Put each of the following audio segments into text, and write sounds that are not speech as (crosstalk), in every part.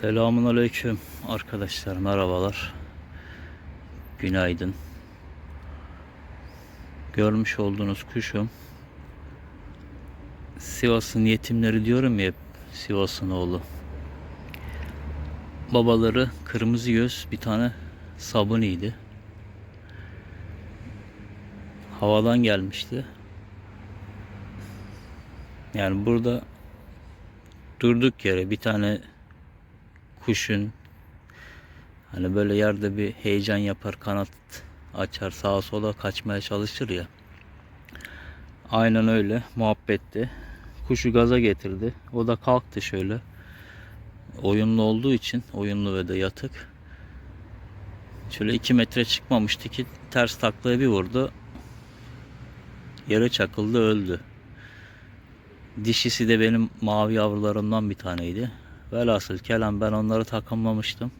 Selamun Aleyküm arkadaşlar merhabalar. Günaydın. Görmüş olduğunuz kuşum Sivas'ın yetimleri diyorum ya Sivas'ın oğlu. Babaları kırmızı göz bir tane sabuniydi. Havadan gelmişti. Yani burada durduk yere bir tane kuşun hani böyle yerde bir heyecan yapar kanat açar sağa sola kaçmaya çalışır ya. Aynen öyle muhabbetti. Kuşu gaza getirdi. O da kalktı şöyle. Oyunlu olduğu için oyunlu ve de yatık. Şöyle 2 metre çıkmamıştı ki ters taklaya bir vurdu. Yere çakıldı öldü. Dişisi de benim mavi yavrularımdan bir taneydi. Velhasıl kelam ben onları takımlamıştım.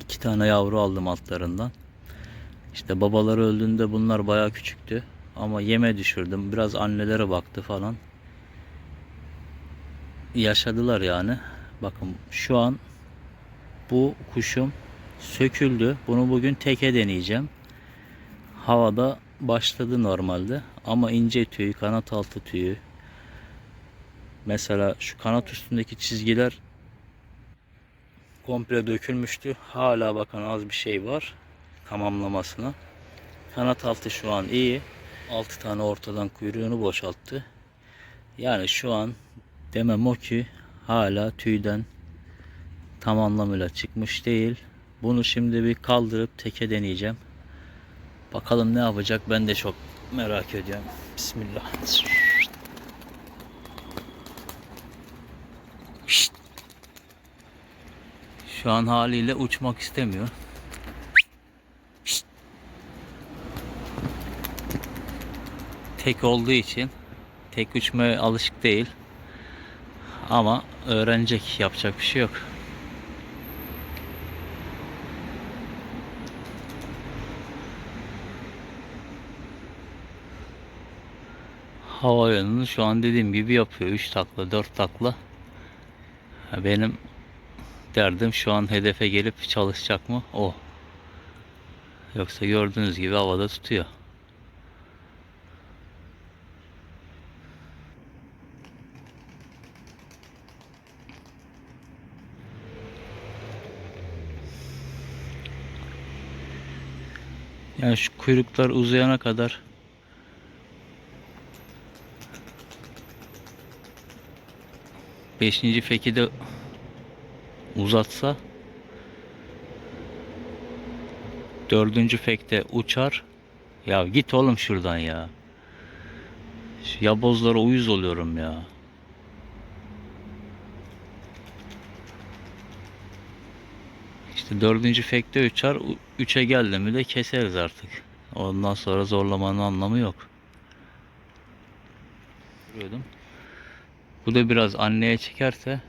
İki tane yavru aldım altlarından. İşte babaları öldüğünde bunlar baya küçüktü. Ama yeme düşürdüm. Biraz annelere baktı falan. Yaşadılar yani. Bakın şu an bu kuşum söküldü. Bunu bugün teke deneyeceğim. Havada başladı normalde. Ama ince tüyü, kanat altı tüyü, Mesela şu kanat üstündeki çizgiler komple dökülmüştü. Hala bakın az bir şey var tamamlamasına. Kanat altı şu an iyi. 6 tane ortadan kuyruğunu boşalttı. Yani şu an demem o ki hala tüyden tam anlamıyla çıkmış değil. Bunu şimdi bir kaldırıp teke deneyeceğim. Bakalım ne yapacak ben de çok merak ediyorum. Bismillah. Şu an haliyle uçmak istemiyor. Tek olduğu için tek uçmaya alışık değil. Ama öğrenecek yapacak bir şey yok. Hava yönünü şu an dediğim gibi yapıyor. 3 takla 4 takla. Benim derdim şu an hedefe gelip çalışacak mı? O. Yoksa gördüğünüz gibi havada tutuyor. Yani şu kuyruklar uzayana kadar Beşinci feki de uzatsa dördüncü fekte uçar. Ya git oğlum şuradan ya. Şu yabozlara uyuz oluyorum ya. İşte dördüncü fekte uçar. Üçe geldi mi de keseriz artık. Ondan sonra zorlamanın anlamı yok. Bu da biraz anneye çekerse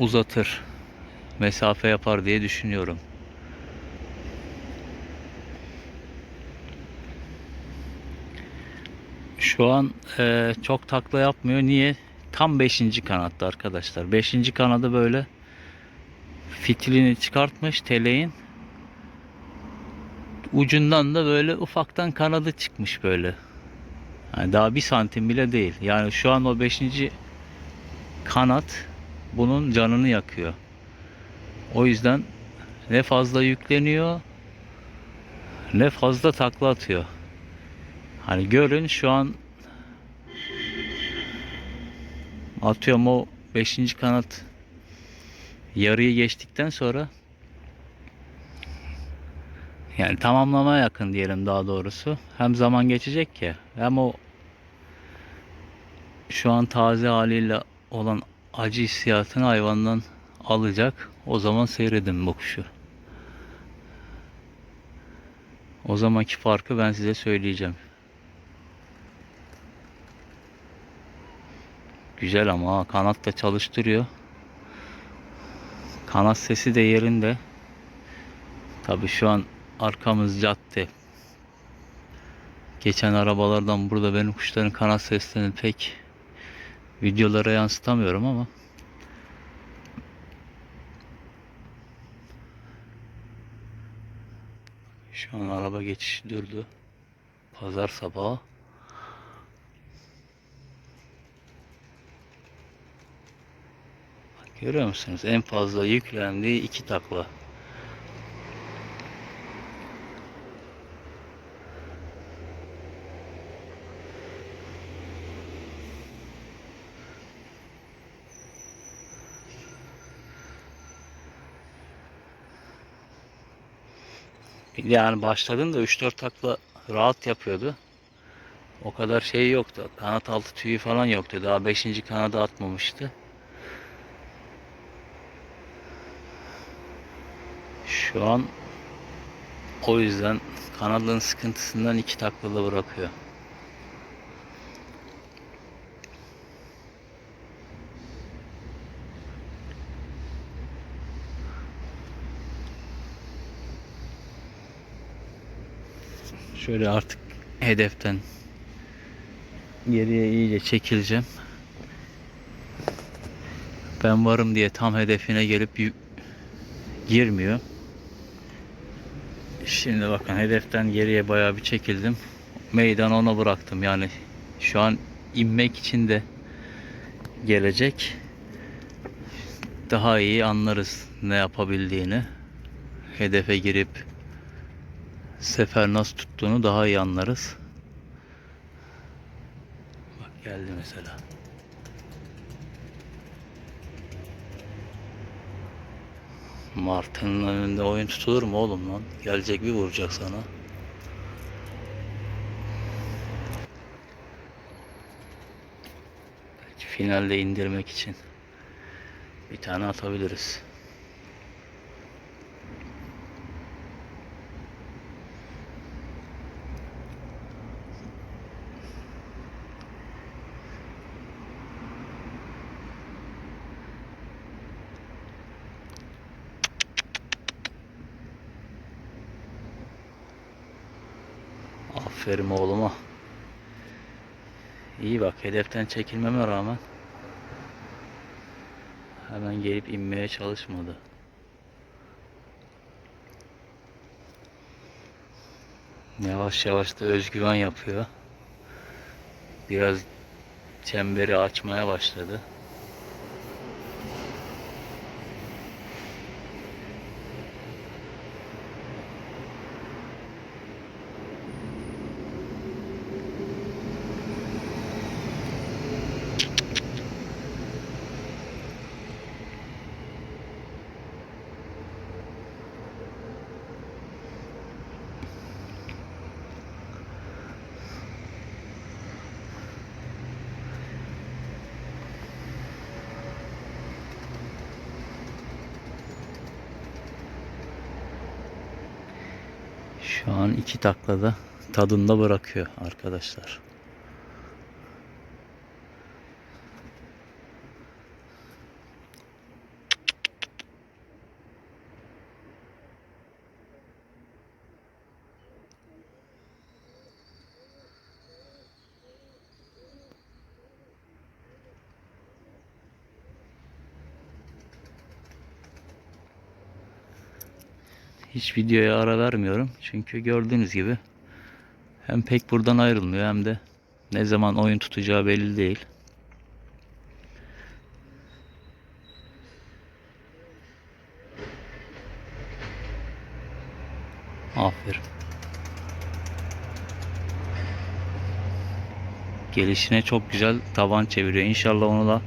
uzatır. Mesafe yapar diye düşünüyorum. Şu an e, çok takla yapmıyor. Niye? Tam 5. kanatta arkadaşlar. 5. kanadı böyle fitilini çıkartmış teleğin. Ucundan da böyle ufaktan kanadı çıkmış böyle. Yani daha bir santim bile değil. Yani şu an o beşinci kanat bunun canını yakıyor. O yüzden ne fazla yükleniyor ne fazla takla atıyor. Hani görün şu an atıyorum o beşinci kanat yarıyı geçtikten sonra yani tamamlamaya yakın diyelim daha doğrusu. Hem zaman geçecek ya hem o şu an taze haliyle olan acı hissiyatını hayvandan alacak. O zaman seyredin bu kuşu. O zamanki farkı ben size söyleyeceğim. Güzel ama kanat da çalıştırıyor. Kanat sesi de yerinde. Tabi şu an arkamız cadde. Geçen arabalardan burada benim kuşların kanat seslerini pek Videolara yansıtamıyorum ama Şu an araba geçişi durdu. Pazar sabahı. Görüyor musunuz? En fazla yüklendiği iki takla. Yani başladığında 3-4 takla rahat yapıyordu. O kadar şey yoktu. Kanat altı tüyü falan yoktu. Daha 5. kanada atmamıştı. Şu an o yüzden kanadın sıkıntısından iki taklalı bırakıyor. Şöyle artık hedeften geriye iyice çekileceğim. Ben varım diye tam hedefine gelip girmiyor. Şimdi bakın hedeften geriye bayağı bir çekildim. Meydan ona bıraktım. Yani şu an inmek için de gelecek. Daha iyi anlarız ne yapabildiğini. Hedefe girip sefer nasıl tuttuğunu daha iyi anlarız. Bak geldi mesela. Martı'nın önünde oyun tutulur mu oğlum lan? Gelecek bir vuracak sana. Belki finalde indirmek için bir tane atabiliriz. Aferin oğluma. İyi bak hedeften çekilmeme rağmen hemen gelip inmeye çalışmadı. Yavaş yavaş da özgüven yapıyor. Biraz çemberi açmaya başladı. Şu an iki taklada tadında bırakıyor arkadaşlar. Hiç videoya ara vermiyorum. Çünkü gördüğünüz gibi hem pek buradan ayrılmıyor hem de ne zaman oyun tutacağı belli değil. Aferin. Gelişine çok güzel tavan çeviriyor. İnşallah onu da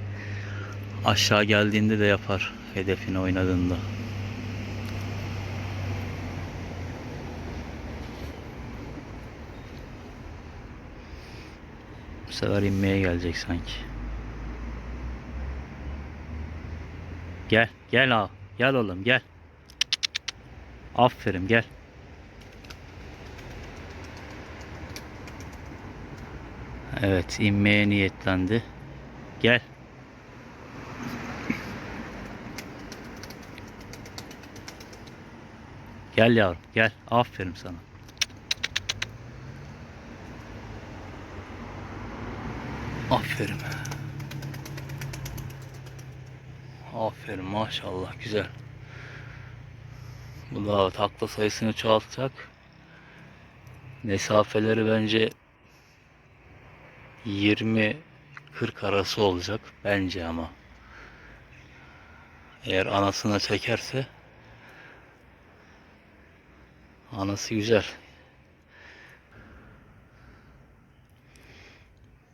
aşağı geldiğinde de yapar hedefini oynadığında. Sefer inmeye gelecek sanki. Gel, gel al. Gel oğlum, gel. Aferin, gel. Evet, inmeye niyetlendi. Gel. Gel yavrum, gel. Aferin sana. Aferin. Aferin maşallah güzel. Bu da takla sayısını çoğaltacak. Mesafeleri bence 20 40 arası olacak bence ama. Eğer anasına çekerse anası güzel.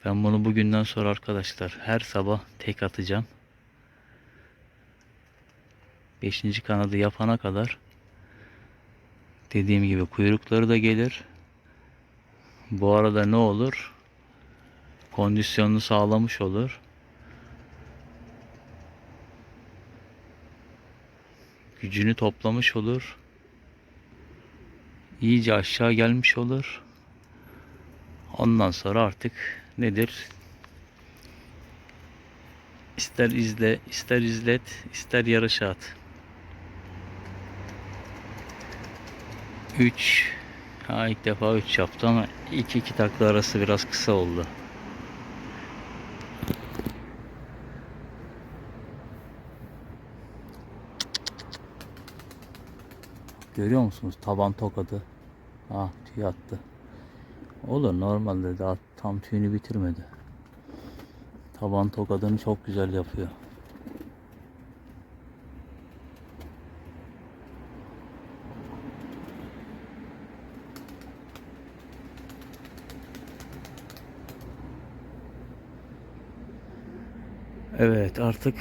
Ben bunu bugünden sonra arkadaşlar her sabah tek atacağım. Beşinci kanadı yapana kadar dediğim gibi kuyrukları da gelir. Bu arada ne olur? Kondisyonunu sağlamış olur. Gücünü toplamış olur. İyice aşağı gelmiş olur. Ondan sonra artık nedir? İster izle, ister izlet, ister yarışa at. 3 Ha ilk defa 3 yaptı ama 2 2 takla arası biraz kısa oldu. Görüyor musunuz taban tokadı? Ah tüy attı. Olur normalde daha tam tüyünü bitirmedi. Taban tokadını çok güzel yapıyor. Evet artık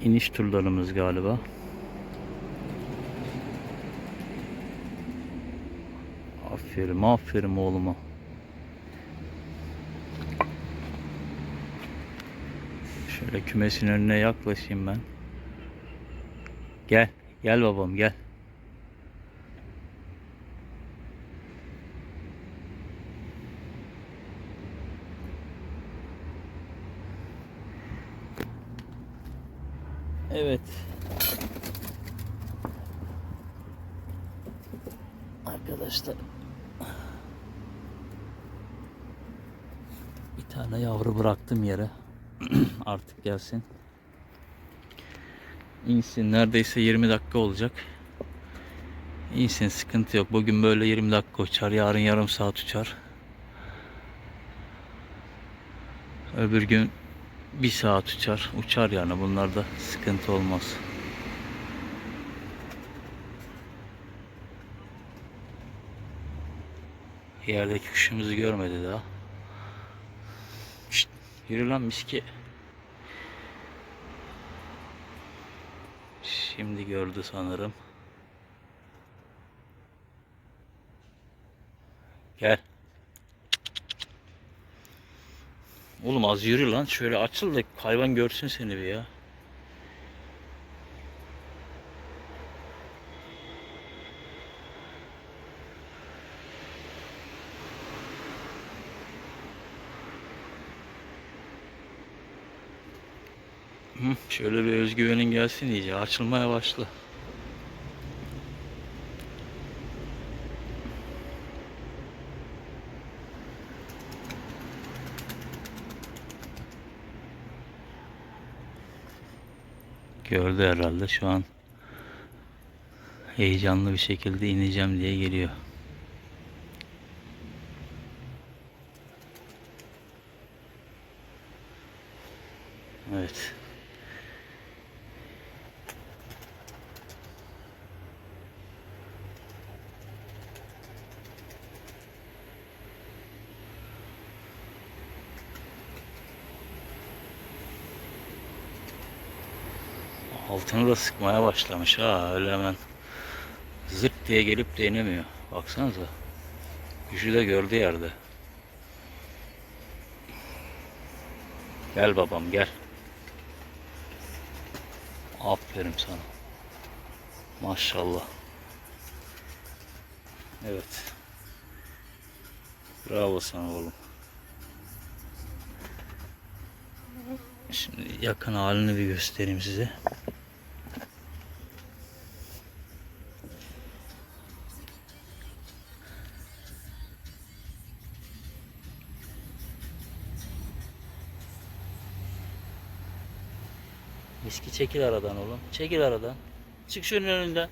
iniş turlarımız galiba. Aferin aferin oğluma. Şöyle kümesin önüne yaklaşayım ben. Gel. Gel babam gel. Evet. Arkadaşlar tane yavru bıraktım yere. (clears throat) Artık gelsin. İnsin. Neredeyse 20 dakika olacak. İnsin sıkıntı yok. Bugün böyle 20 dakika uçar. Yarın yarım saat uçar. Öbür gün bir saat uçar. Uçar yani bunlarda sıkıntı olmaz. Yerdeki kuşumuzu görmedi daha. Yürü lan miski. Şimdi gördü sanırım. Gel. Oğlum az yürü lan. Şöyle açıl da hayvan görsün seni bir ya. Şöyle bir özgüvenin gelsin iyice. Açılmaya başla. Gördü herhalde şu an heyecanlı bir şekilde ineceğim diye geliyor. Evet. Altını da sıkmaya başlamış ha öyle hemen zırt diye gelip de inemiyor. Baksanıza. Gücü de gördü yerde. Gel babam gel. Aferin sana. Maşallah. Evet. Bravo sana oğlum. Şimdi yakın halini bir göstereyim size. Miski çekil aradan oğlum. Çekil aradan. Çık şunun önünden.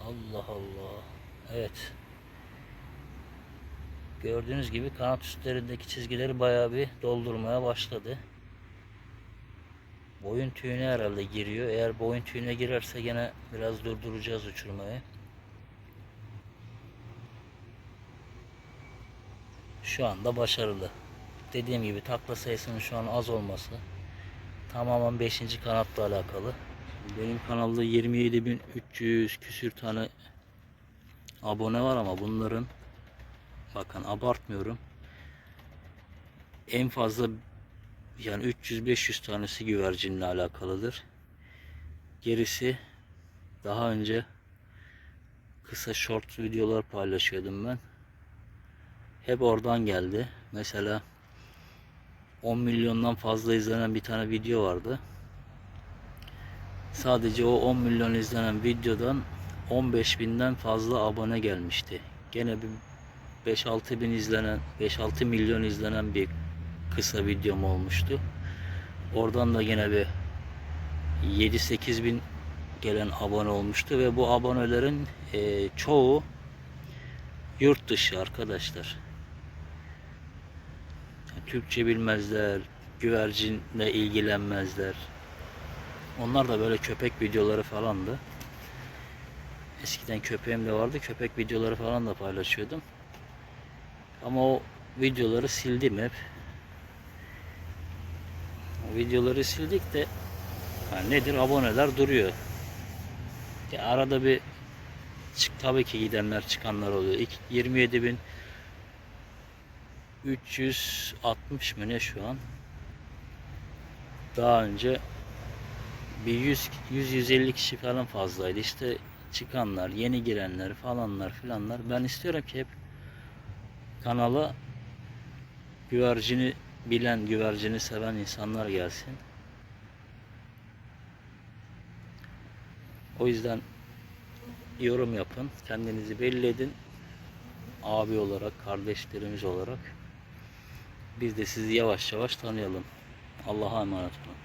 Allah Allah. Evet. Gördüğünüz gibi kanat üstlerindeki çizgileri bayağı bir doldurmaya başladı. Boyun tüyüne herhalde giriyor. Eğer boyun tüyüne girerse gene biraz durduracağız uçurmayı. Şu anda başarılı. Dediğim gibi takla sayısının şu an az olması tamamen 5. kanatla alakalı. Benim kanalda 27.300 küsür tane abone var ama bunların bakın abartmıyorum. En fazla yani 300-500 tanesi güvercinle alakalıdır. Gerisi daha önce kısa short videolar paylaşıyordum ben. Hep oradan geldi. Mesela 10 milyondan fazla izlenen bir tane video vardı. Sadece o 10 milyon izlenen videodan 15 binden fazla abone gelmişti. Gene bir 5-6 bin izlenen, 5-6 milyon izlenen bir kısa videom olmuştu. Oradan da gene bir 7-8 bin gelen abone olmuştu ve bu abonelerin eee, çoğu yurt dışı arkadaşlar. Türkçe bilmezler, güvercinle ilgilenmezler. Onlar da böyle köpek videoları falandı. Eskiden köpeğim de vardı. Köpek videoları falan da paylaşıyordum. Ama o videoları sildim hep. O videoları sildik de ha nedir aboneler duruyor. Ya arada bir çık tabii ki gidenler çıkanlar oluyor. İlk 27 bin 360 mı ne şu an? Daha önce bir 100 150 kişi falan fazlaydı. İşte çıkanlar, yeni girenler falanlar filanlar. Ben istiyorum ki hep kanala güvercini bilen, güvercini seven insanlar gelsin. O yüzden yorum yapın, kendinizi belli edin. Abi olarak, kardeşlerimiz olarak biz de sizi yavaş yavaş tanıyalım. Allah'a emanet olun.